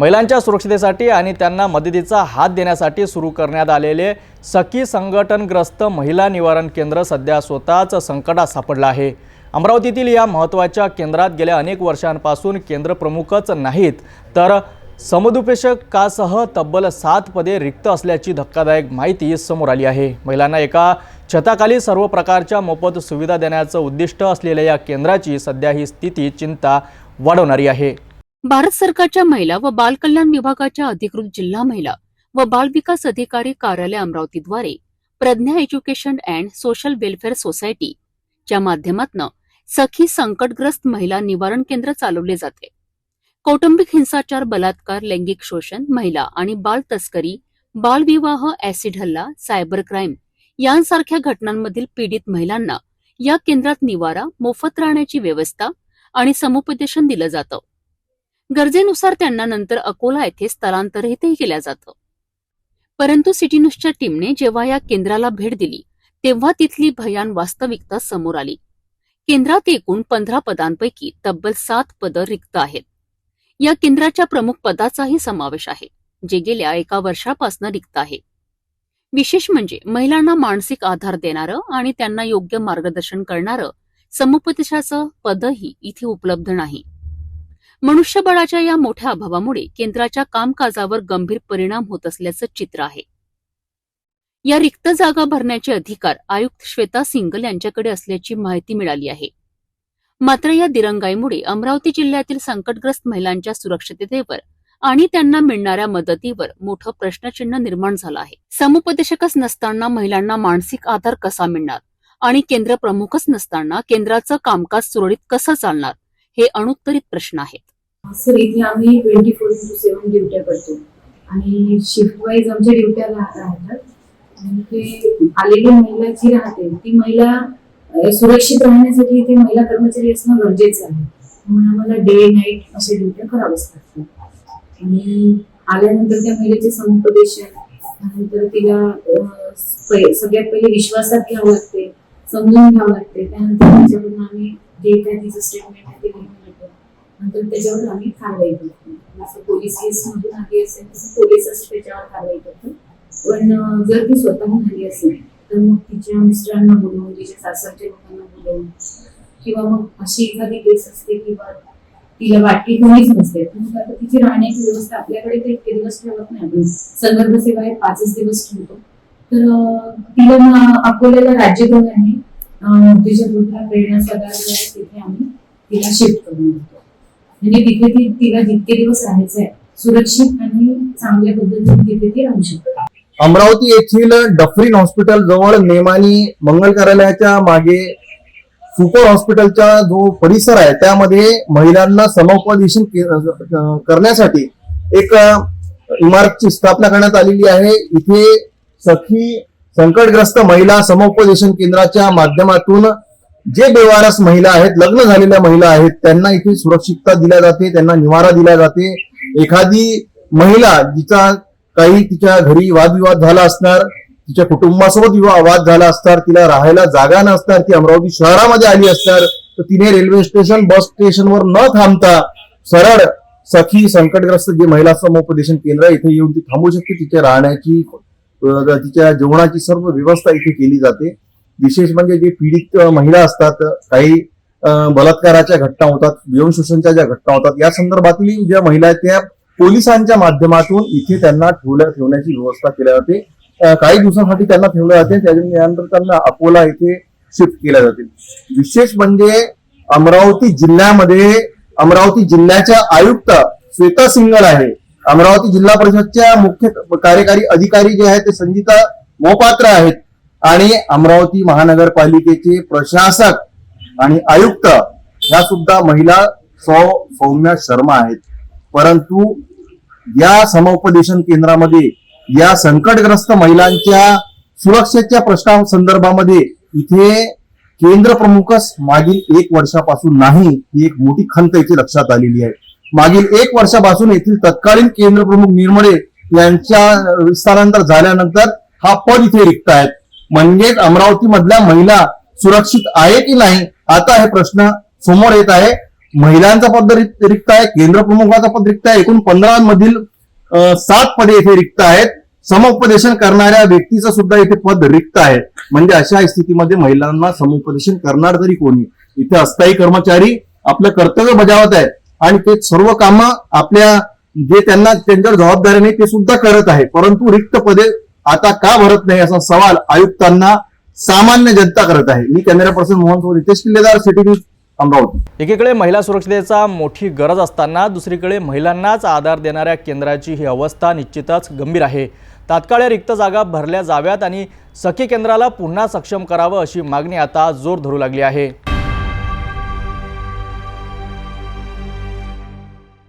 महिलांच्या सुरक्षितेसाठी आणि त्यांना मदतीचा हात देण्यासाठी सुरू करण्यात आलेले सखी संघटनग्रस्त महिला निवारण केंद्र सध्या स्वतःच संकटात सापडलं आहे. अमरावतीतील या महत्त्वाच्या केंद्रात गेल्या अनेक वर्षांपासून केंद्रप्रमुखच नाहीत तर समुपदेशकासह तब्बल सात पदे रिक्त असल्याची धक्कादायक माहिती समोर आली आहे. महिलांना एका छताखाली सर्व प्रकारच्या मोफत सुविधा देण्याचं उद्दिष्ट असलेल्या या केंद्राची सध्या ही स्थिती चिंता वाढवणारी आहे. भारत सरकारच्या महिला व बाल कल्याण विभागाच्या अधिकृत जिल्हा महिला व बाल विकास अधिकारी कार्यालय अमरावतीद्वारे Pragya education and social welfare society च्या माध्यमातून सखी संकटग्रस्त महिला निवारण केंद्र चालवले जाते. कौटुंबिक हिंसाचार बलात्कार लैंगिक शोषण महिला आणि बाल तस्करी बालविवाह ऍसिड हल्ला सायबर क्राईम यांसारख्या घटनांमधील पीडित महिलांना या केंद्रात निवारा मोफत राहण्याची व्यवस्था आणि समुपदेशन दिलं जातं. गरजेनुसार त्यांना नंतर अकोला येथे स्थलांतरितही केलं जातं. परंतु सिटी न्यूजच्या टीमने जेव्हा या केंद्राला भेट दिली तेव्हा तिथली भयान वास्तविकता समोर आली. केंद्रात एकूण पंधरा पदांपैकी तब्बल सात पदं रिक्त आहेत. या केंद्राच्या प्रमुख पदाचाही समावेश आहे जे गेल्या एका वर्षापासून रिक्त आहे. विशेष म्हणजे महिलांना मानसिक आधार देणारं आणि त्यांना योग्य मार्गदर्शन करणारं समुपदेशाचं पदही इथे उपलब्ध नाही. मनुष्यबळाच्या या मोठ्या अभावामुळे केंद्राच्या कामकाजावर गंभीर परिणाम होत असल्याचं चित्र आहे. या रिक्त जागा भरण्याचे अधिकार आयुक्त श्वेता सिंगल यांच्याकडे असल्याची माहिती मिळाली आहे. मात्र या दिरंगाईमुळे अमरावती जिल्ह्यातील संकटग्रस्त महिलांच्या सुरक्षिततेवर आणि त्यांना मिळणाऱ्या मदतीवर मोठं प्रश्नचिन्ह निर्माण झालं आहे. समुपदेशकच नसताना महिलांना मानसिक आधार कसा मिळणार आणि केंद्र प्रमुखच नसताना केंद्राचं कामकाज सुरळीत कसं चालणार हे अनुत्तरित प्रश्न आहेत. सर इथे आम्ही ट्वेंटी फोर इंटू सेवन ड्युट्या करतो. आणि शिफ्ट वाईज आमच्या ड्युट्या राहतात. आणि ते आलेली महिला जी राहते ती महिला सुरक्षित राहण्यासाठी इथे महिला कर्मचारी असणं गरजेचं आहे. म्हणून आम्हाला डे नाईट अशा ड्युट्या करावंच लागतात. आणि आल्यानंतर त्या महिलेचे समुपदेशन त्यानंतर तिला सगळ्यात पहिले विश्वासात घ्यावं लागते समजून घ्यावं लागते. त्यानंतर त्याच्याकडून आम्ही जे काय तिचं स्टेटमेंट आहे नंतर त्याच्यावर आम्ही कारवाई करतो म्हणजे असं पोलीस केस मधून आली असेल तसं पोलीसच त्याच्यावर कारवाई करतो. पण जर ती स्वतःहून आली असेल तर मग तिच्या मिस्टरांना बोलवून तिच्या सासरच्या लोकांना बोलवून किंवा मग अशी एखादी केस असते किंवा तिला वाटली कोणीच नसते. मग आता तिची राहण्याची व्यवस्था आपल्याकडे ते इतके दिवस ठेवत नाही. आपण संदर्भ सेवा हे पाचच दिवस ठेवतो. तर तिला मग अकोल्याला राज्यभर आहे? तिच्या पुत्र प्रेरणा सदार तिथे आम्ही तिला शिफ्ट करून देतो. म्हणजे तिथे ती तिला जितके दिवस राहायचं आहे सुरक्षित आणि चांगल्या पद्धतीने तिथे ती राहू शकते. अमरावती येथील डफरीन हॉस्पिटल जवळ नेमानी मंगल कार्यालयाच्या मागे सुपर हॉस्पिटलचा जो परिसर आहे त्यामध्ये महिलांना समुपदेशन करण्यासाठी एक इमारतची स्थापना करण्यात आलेली आहे. इथे सखी संकटग्रस्त महिला समुपदेशन केंद्राच्या माध्यमातून जे बेवारस महिला आहेत लग्न झालेल्या महिला आहेत त्यांना इथे सुरक्षितता दिल्या जाते त्यांना निवारा दिला जाते. एखादी महिला जिचा काही तिच्या घरी वादविवाद झाला असणार तिच्या कुटुंबासोबत वाद झाला असणार तिला राहायला जागा नसणार ती अमरावती शहरामध्ये आली असणार तर तिने रेल्वे स्टेशन बस स्टेशनवर न थांबता सरळ सखी संकटग्रस्त जे महिला समुपदेशन केंद्र आहे, इथे येऊन ती थांबू शकते. तिच्या राहण्याची तिच्या जेवणाची सर्व व्यवस्था इथे केली जाते. विशेष म्हणजे जे पीडित महिला असतात काही बलात्काराच्या घटना होतात यौन शोषणच्या ज्या घटना होतात या संदर्भातील ज्या महिला आहेत त्या पोलिसांच्या माध्यमातून इथे त्यांना ठेवल्या ठेवण्याची व्यवस्था केल्या जाते. काही दिवसांसाठी त्यांना ठेवलं जाते त्यानंतर त्यांना अकोला इथे शिफ्ट केल्या जाते विशेष म्हणजे अमरावती जिल्ह्यामध्ये अमरावती जिल्ह्याच्या आयुक्त श्वेता सिंगल आहे. अमरावती जिल्हा परिषदच्या मुख्य कार्यकारी अधिकारी जे आहेत ते संगीता मोपात्र आहेत. आणि अमरावती महानगरपालिकेचे प्रशासक आणि आयुक्त ह्या सुद्धा महिला सौ सौम्या शर्मा आहेत. परंतु या समुपदेशन केंद्रामध्ये या संकटग्रस्त महिलांच्या सुरक्षेच्या प्रश्नासंदर्भामध्ये इथे केंद्र प्रमुखच मागील एक वर्षापासून नाही ही एक मोठी खंत इथे लक्षात आलेली आहे. मागील एक वर्षापासून येथील तत्कालीन केंद्र प्रमुख निर्मळे यांच्या विस्तारांतर झाल्यानंतर हा पद इथे रिक्त आहेत. म्हणजेच अमरावती मधल्या महिला सुरक्षित आहे की नाही? आता हे प्रश्न समोर येत आहे. महिलांचा पद रिक्त आहे केंद्र प्रमुखाचा पद रिक्त आहे. एकूण पंधरा मधील सात पदे इथे रिक्त आहेत. समुपदेशन करणाऱ्या व्यक्तीचं सुद्धा इथे पद रिक्त आहे. म्हणजे अशा स्थितीमध्ये महिलांना समुपदेशन करणार तरी कोणी? इथे अस्थायी कर्मचारी आपलं कर्तव्य बजावत आहेत. आणि ते सर्व कामं आपल्या जे त्यांना त्यांच्या जबाबदारी नाही ते सुद्धा करत आहे परंतु रिक्त पदे आता का भरत नाही असा सवाल आयुक्तांना सामान्य जनता करत आहे. मी कॅमेरा पर्सन मोहन सोबत रितेश किल्लेदार सिटी न्यूज अमरावती. एकीकडे महिला सुरक्षितेचा मोठी गरज असताना दुसरीकडे महिलांनाच आधार देणाऱ्या केंद्राची ही अवस्था निश्चितच गंभीर आहे. तात्काळ रिक्त जागा भरल्या जाव्यात आणि सखी केंद्राला पुन्हा सक्षम करावं अशी मागणी आता जोर धरू लागली आहे.